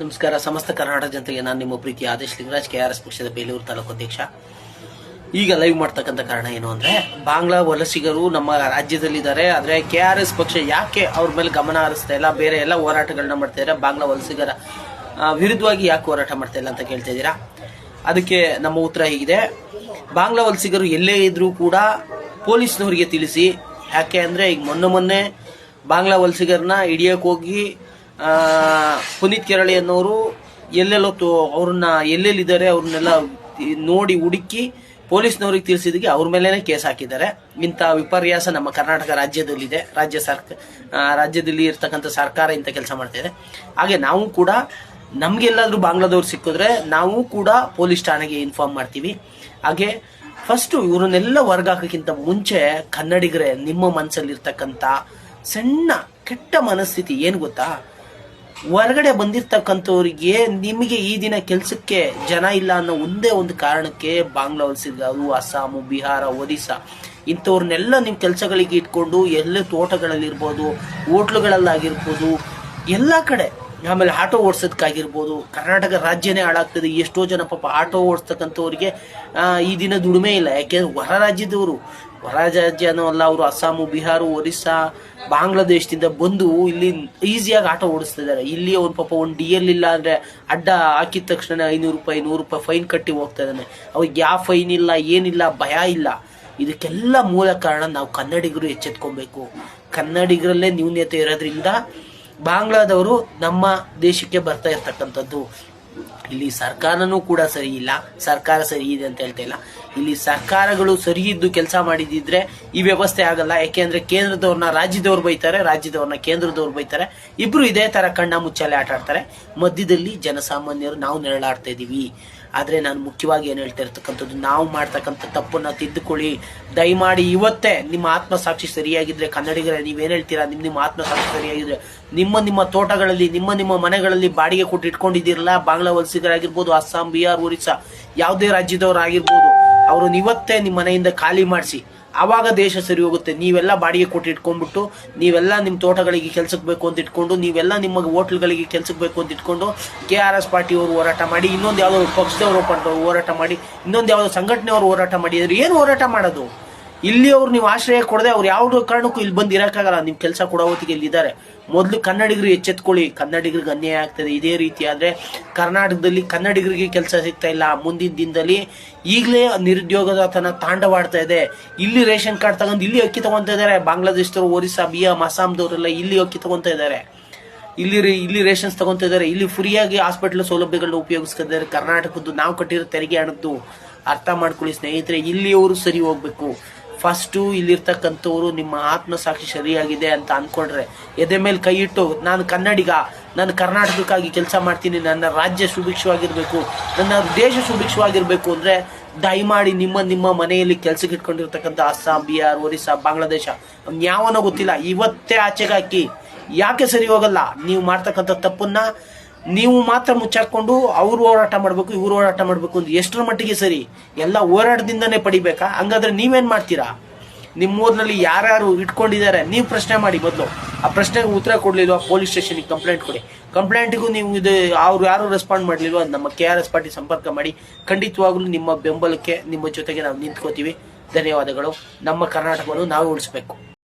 ನಮಸ್ಕಾರ. ಸಮಸ್ತ ಕರ್ನಾಟಕ ಜನತೆಗೆ ನಾನು ನಿಮ್ಮ ಪ್ರೀತಿ Aadesh Lingaraj K R S ಪಕ್ಷದ ಬೇಲೂರು ತಾಲೂಕು ಅಧ್ಯಕ್ಷ. ಈಗ ಲೈವ್ ಮಾಡ್ತಕ್ಕಂಥ ಕಾರಣ ಏನು ಅಂದ್ರೆ, ಬಾಂಗ್ಲಾ ವಲಸಿಗರು ನಮ್ಮ ರಾಜ್ಯದಲ್ಲಿದ್ದಾರೆ. ಆದ್ರೆ ಕೆ ಆರ್ ಎಸ್ ಪಕ್ಷ ಯಾಕೆ ಅವ್ರ ಮೇಲೆ ಗಮನ ಹರಿಸ್ತಾ ಇಲ್ಲ? ಬೇರೆ ಎಲ್ಲ ಹೋರಾಟಗಳನ್ನ ಮಾಡ್ತಾ ಇದ್ದಾರೆ. ಬಾಂಗ್ಲಾ ವಲಸಿಗರ ವಿರುದ್ಧವಾಗಿ ಯಾಕೆ ಹೋರಾಟ ಮಾಡ್ತಾ ಇಲ್ಲ ಅಂತ ಕೇಳ್ತಾ ಇದ್ದೀರಾ? ಅದಕ್ಕೆ ನಮ್ಮ ಉತ್ತರ ಹೀಗಿದೆ. ಬಾಂಗ್ಲಾ ವಲಸಿಗರು ಎಲ್ಲೇ ಇದ್ರೂ ಕೂಡ ಪೊಲೀಸ್ನವರಿಗೆ ತಿಳಿಸಿ, ಯಾಕೆ ಅಂದ್ರೆ ಈಗ ಮೊನ್ನೆ ಮೊನ್ನೆ ಬಾಂಗ್ಲಾ ವಲಸಿಗರನ್ನ ಹಿಡಿಯಕ್ಕೆ ಹೋಗಿ ಪುನೀತ್ ಕೆರಳಿ ಅನ್ನೋರು ಎಲ್ಲೆಲ್ಲೋ ತೋ ಅವ್ರನ್ನ ಎಲ್ಲೆಲ್ಲಿದ್ದಾರೆ ಅವ್ರನ್ನೆಲ್ಲ ನೋಡಿ ಹುಡುಕಿ ಪೊಲೀಸ್ನವ್ರಿಗೆ ತಿಳಿಸಿದಕ್ಕೆ ಅವ್ರ ಮೇಲೇನೆ ಕೇಸ್ ಹಾಕಿದ್ದಾರೆ. ಇಂಥ ವಿಪರ್ಯಾಸ ನಮ್ಮ ಕರ್ನಾಟಕ ರಾಜ್ಯದಲ್ಲಿದೆ. ರಾಜ್ಯ ಸರ್ಕ ರಾಜ್ಯದಲ್ಲಿ ಇರ್ತಕ್ಕಂಥ ಸರ್ಕಾರ ಇಂಥ ಕೆಲಸ ಮಾಡ್ತಾ ಇದೆ. ಹಾಗೆ ನಾವು ಕೂಡ ನಮಗೆಲ್ಲಾದರೂ ಬಾಂಗ್ಲಾದವ್ರು ಸಿಕ್ಕಿದ್ರೆ ನಾವು ಕೂಡ ಪೊಲೀಸ್ ಠಾಣೆಗೆ ಇನ್ಫಾರ್ಮ್ ಮಾಡ್ತೀವಿ. ಹಾಗೆ ಫಸ್ಟ್ ಇವರನ್ನೆಲ್ಲ ವರ್ಗ ಹಾಕೋಕ್ಕಿಂತ ಮುಂಚೆ ಕನ್ನಡಿಗರೇ ನಿಮ್ಮ ಮನಸ್ಸಲ್ಲಿರ್ತಕ್ಕಂಥ ಸಣ್ಣ ಕೆಟ್ಟ ಮನಸ್ಥಿತಿ ಏನು ಗೊತ್ತಾ? ಹೊರಗಡೆ ಬಂದಿರ್ತಕ್ಕಂಥವ್ರಿಗೆ ನಿಮಗೆ ಈ ದಿನ ಕೆಲಸಕ್ಕೆ ಜನ ಇಲ್ಲ ಅನ್ನೋ ಒಂದೇ ಒಂದು ಕಾರಣಕ್ಕೆ ಬಾಂಗ್ಲಾ ವಲಸಿಗರು ಅಸ್ಸಾಮು ಬಿಹಾರ, ಒರಿಸ್ಸಾ ಇಂಥವ್ರನ್ನೆಲ್ಲ ನಿಮ್ಮ ಕೆಲಸಗಳಿಗೆ ಇಟ್ಕೊಂಡು ಎಲ್ಲ ತೋಟಗಳಲ್ಲಿರ್ಬೋದು, ಹೋಟ್ಲುಗಳಲ್ಲಾಗಿರ್ಬೋದು, ಎಲ್ಲ ಕಡೆ ಆಮೇಲೆ ಆಟೋ ಓಡಿಸೋದಕ್ಕಾಗಿರ್ಬೋದು, ಕರ್ನಾಟಕ ರಾಜ್ಯನೇ ಹಾಳಾಗ್ತದೆ, ಎಷ್ಟೋ ಜನ ಪಾಪ ಆಟೋ ಓಡಿಸ್ತಕ್ಕಂಥವ್ರಿಗೆ ಈ ದಿನ ದುಡಿಮೆ ಇಲ್ಲ. ಯಾಕೆಂದ್ರೆ ಹೊರ ರಾಜ್ಯದವರು, ಹೊರ ರಾಜ್ಯನೂ ಅಲ್ಲ, ಅವರು ಅಸ್ಸಾಮು, ಬಿಹಾರ, ಒರಿಸ್ಸಾ, ಬಾಂಗ್ಲಾದೇಶದಿಂದ ಬಂದು ಇಲ್ಲಿ ಈಸಿಯಾಗಿ ಆಟೋ ಓಡಿಸ್ತಿದ್ದಾರೆ. ಇಲ್ಲಿ ಅವ್ನು ಪಾಪ ಒಂದು ಡಿ ಎಲ್ ಇಲ್ಲ ಅಂದ್ರೆ ಅಡ್ಡ ಹಾಕಿದ ತಕ್ಷಣ ಐನೂರು ರೂಪಾಯಿ, ನೂರು ರೂಪಾಯಿ ಫೈನ್ ಕಟ್ಟಿ ಹೋಗ್ತಾ ಇದ್ದಾನೆ. ಅವ್ರಿಗೆ ಯಾವ ಫೈನ್ ಇಲ್ಲ, ಏನಿಲ್ಲ, ಭಯ ಇಲ್ಲ. ಇದಕ್ಕೆಲ್ಲ ಮೂಲ ಕಾರಣ ನಾವು ಕನ್ನಡಿಗರು ಎಚ್ಚೆತ್ಕೊಬೇಕು. ಕನ್ನಡಿಗರಲ್ಲೇ ನ್ಯೂನ್ಯತೆ ಇರೋದ್ರಿಂದ ಬಾಂಗ್ಲಾದವರು ನಮ್ಮ ದೇಶಕ್ಕೆ ಬರ್ತಾ ಇರ್ತಕ್ಕಂಥದ್ದು. ಇಲ್ಲಿ ಸರ್ಕಾರನೂ ಕೂಡ ಸರಿ ಇಲ್ಲ, ಸರ್ಕಾರ ಸರಿ ಇದೆ ಅಂತ ಹೇಳ್ತಾ ಇಲ್ಲ. ಇಲ್ಲಿ ಸರ್ಕಾರಗಳು ಸರಿ ಇದ್ದು ಕೆಲಸ ಮಾಡಿದಿದ್ರೆ ಈ ವ್ಯವಸ್ಥೆ ಆಗಲ್ಲ. ಯಾಕೆಂದ್ರೆ ಕೇಂದ್ರದವ್ರನ್ನ ರಾಜ್ಯದವ್ರು ಬೈತಾರೆ, ರಾಜ್ಯದವ್ರನ್ನ ಕೇಂದ್ರದವ್ರು ಬೈತಾರೆ. ಇಬ್ರು ಇದೇ ತರ ಕಣ್ಣ ಮುಚ್ಚಾಲೆ ಆಟ ಆಡ್ತಾರೆ. ಮಧ್ಯದಲ್ಲಿ ಜನಸಾಮಾನ್ಯರು ನಾವು ನೆರಳಾಡ್ತಾ ಇದೀವಿ. ಆದ್ರೆ ನಾನು ಮುಖ್ಯವಾಗಿ ಏನು ಹೇಳ್ತಾ ಇರ್ತಕ್ಕಂಥದ್ದು, ನಾವು ಮಾಡ್ತಕ್ಕಂಥ ತಪ್ಪನ್ನು ತಿದ್ದುಕೊಳ್ಳಿ. ದಯಮಾಡಿ ಇವತ್ತೇ ನಿಮ್ಮ ಆತ್ಮಸಾಕ್ಷಿ ಸರಿಯಾಗಿದ್ದರೆ ಕನ್ನಡಿಗರೇ, ನೀವೇನು ಹೇಳ್ತೀರಾ? ನಿಮ್ಮ ನಿಮ್ಮ ಆತ್ಮಸಾಕ್ಷಿ ಸರಿಯಾಗಿದ್ದರೆ ನಿಮ್ಮ ನಿಮ್ಮ ತೋಟಗಳಲ್ಲಿ, ನಿಮ್ಮ ನಿಮ್ಮ ಮನೆಗಳಲ್ಲಿ ಬಾಡಿಗೆ ಕೊಟ್ಟು ಇಟ್ಕೊಂಡಿದ್ದೀರಲ್ಲ? ಬಾಂಗ್ಲಾ ವಲಸಿಗರಾಗಿರ್ಬೋದು, ಅಸ್ಸಾಂ, ಬಿಹಾರ್, ಒರಿಸ್ಸಾ, ಯಾವುದೇ ರಾಜ್ಯದವರಾಗಿರ್ಬೋದು ಅವರು ಇವತ್ತೇ ನಿಮ್ಮ ಮನೆಯಿಂದ ಖಾಲಿ ಮಾಡಿಸಿ. ಆವಾಗ ದೇಶ ಸರಿ ಹೋಗುತ್ತೆ. ನೀವೆಲ್ಲ ಬಾಡಿಗೆ ಕೊಟ್ಟು ಇಟ್ಕೊಂಡ್ಬಿಟ್ಟು, ನೀವೆಲ್ಲ ನಿಮ್ಮ ತೋಟಗಳಿಗೆ ಕೆಲ್ಸಕ್ಕೆ ಬೇಕು ಅಂತ ಇಟ್ಕೊಂಡು, ನೀವೆಲ್ಲ ನಿಮ್ಮ ಹೋಟ್ಲ್ಗಳಿಗೆ ಕೆಲ್ಸಕ್ಕೆ ಬೇಕು ಅಂತ ಇಟ್ಕೊಂಡು ಕೆ ಆರ್ ಎಸ್ ಪಾರ್ಟಿಯವರು ಹೋರಾಟ ಮಾಡಿ, ಇನ್ನೊಂದು ಯಾವುದೋ ಪಕ್ಷದವರು ಹೋರಾಟ ಮಾಡಿ, ಇನ್ನೊಂದು ಯಾವುದೋ ಸಂಘಟನೆಯವರು ಹೋರಾಟ ಮಾಡಿ ಏನು ಹೋರಾಟ ಮಾಡೋದು? ಇಲ್ಲಿ ಅವ್ರು ನೀವು ಆಶ್ರಯ ಕೊಡದೆ ಅವ್ರು ಯಾವ ಕಾರಣಕ್ಕೂ ಇಲ್ಲಿ ಬಂದು ಇರಕ್ಕಾಗಲ್ಲ. ನಿಮ್ ಕೆಲಸ ಕೊಡೋ ಹೊತ್ತಿಗೆ ಇಲ್ಲಿದ್ದಾರೆ ಮೊದಲು ಕನ್ನಡಿಗರು ಎಚ್ಚೆತ್ಕೊಳ್ಳಿ. ಕನ್ನಡಿಗರಿಗೆ ಅನ್ಯಾಯ ಆಗ್ತದೆ. ಇದೇ ರೀತಿ ಆದ್ರೆ ಕರ್ನಾಟಕದಲ್ಲಿ ಕನ್ನಡಿಗರಿಗೆ ಕೆಲಸ ಸಿಗ್ತಾ ಇಲ್ಲ. ಮುಂದಿನ ದಿನದಲ್ಲಿ ಈಗಲೇ ನಿರುದ್ಯೋಗದ ತನ್ನ ತಾಂಡವಾಡ್ತಾ ಇದೆ. ಇಲ್ಲಿ ರೇಷನ್ ಕಾರ್ಡ್ ತಗೊಂಡು ಇಲ್ಲಿ ಅಕ್ಕಿ ತಗೊಂತ ಇದ್ದಾರೆ. ಬಾಂಗ್ಲಾದೇಶದವರು, ಒರಿಸ್ಸಾ ಬಿಹಾರ್ ಅಸ್ಸಾಂದವರೆಲ್ಲ ಇಲ್ಲಿ ಅಕ್ಕಿ ತಗೊತಾ ಇದ್ದಾರೆ. ಇಲ್ಲಿ ಇಲ್ಲಿ ರೇಷನ್ಸ್ ತಗೊತಾ ಇದ್ದಾರೆ. ಇಲ್ಲಿ ಫ್ರೀಯಾಗಿ ಹಾಸ್ಪಿಟಲ್ ಸೌಲಭ್ಯಗಳನ್ನ ಉಪಯೋಗಿಸ್ಕೊಂಡಿದ್ದಾರೆ ಕರ್ನಾಟಕದ್ದು ನಾವು ಕಟ್ಟಿರೋ ತೆರಿಗೆ ಹಣದ್ದು ಅರ್ಥ ಮಾಡ್ಕೊಳ್ಳಿ ಸ್ನೇಹಿತರೆ. ಇಲ್ಲಿಯವರು ಸರಿ ಹೋಗ್ಬೇಕು. ಫಸ್ಟು ಇಲ್ಲಿರ್ತಕ್ಕಂಥವ್ರು ನಿಮ್ಮ ಆತ್ಮಸಾಕ್ಷಿ ಸರಿಯಾಗಿದೆ ಅಂತ ಅಂದ್ಕೊಂಡ್ರೆ ಎದೆ ಮೇಲೆ ಕೈ ಇಟ್ಟು, ನಾನು ಕನ್ನಡಿಗ, ನಾನು ಕರ್ನಾಟಕಕ್ಕಾಗಿ ಕೆಲಸ ಮಾಡ್ತೀನಿ, ನನ್ನ ರಾಜ್ಯ ಸುಭಿಕ್ಷವಾಗಿರಬೇಕು, ನನ್ನ ದೇಶ ಸುಭಿಕ್ಷವಾಗಿರಬೇಕು ಅಂದರೆ ದಯಮಾಡಿ ನಿಮ್ಮ ನಿಮ್ಮ ಮನೆಯಲ್ಲಿ ಕೆಲಸಕ್ಕೆ ಇಟ್ಕೊಂಡಿರ್ತಕ್ಕಂಥ ಅಸ್ಸಾಂ, ಬಿಹಾರ್, ಒರಿಸ್ಸಾ, ಬಾಂಗ್ಲಾದೇಶ, ಯಾವನೋ ಗೊತ್ತಿಲ್ಲ. ಇವತ್ತೇ ಆಚೆಗೆ ಹಾಕಿ. ಯಾಕೆ ಸರಿ ಹೋಗಲ್ಲ? ನೀವು ಮಾಡ್ತಕ್ಕಂಥ ತಪ್ಪನ್ನ ನೀವು ಮಾತ್ರ ಮುಚ್ಚಾಕೊಂಡು ಅವ್ರು ಹೋರಾಟ ಮಾಡಬೇಕು, ಇವ್ರು ಹೋರಾಟ ಮಾಡಬೇಕು ಅಂತ ಎಷ್ಟರ ಮಟ್ಟಿಗೆ ಸರಿ, ಎಲ್ಲ ಹೋರಾಟದಿಂದನೇ ಪಡಿಬೇಕಾ? ಹಂಗಾದ್ರೆ ನೀವೇನು ಮಾಡ್ತೀರಾ? ನಿಮ್ಮ ಊರಿನಲ್ಲಿ ಯಾರ್ಯಾರು ಇಟ್ಕೊಂಡಿದ್ದಾರೆ, ನೀವು ಪ್ರಶ್ನೆ ಮಾಡಿ ಮೊದಲು. ಆ ಪ್ರಶ್ನೆಗೆ ಉತ್ತರ ಕೊಡಲಿಲ್ವಾ? ಪೊಲೀಸ್ ಸ್ಟೇಷನಿಗೆ ಕಂಪ್ಲೇಂಟ್ ಕೊಡಿ. ಕಂಪ್ಲೇಂಟಿಗೂ ನೀವು ಇದು, ಅವ್ರು ಯಾರು ರೆಸ್ಪಾಂಡ್ ಮಾಡಲಿಲ್ವ? ನಮ್ಮ ಕೆ ಆರ್ ಎಸ್ ಪಾರ್ಟಿ ಸಂಪರ್ಕ ಮಾಡಿ. ಖಂಡಿತವಾಗ್ಲೂ ನಿಮ್ಮ ಬೆಂಬಲಕ್ಕೆ, ನಿಮ್ಮ ಜೊತೆಗೆ ನಾವು ನಿಂತ್ಕೋತೀವಿ. ಧನ್ಯವಾದಗಳು. ನಮ್ಮ ಕರ್ನಾಟಕವನ್ನು ನಾವು ಉಳಿಸ್ಬೇಕು.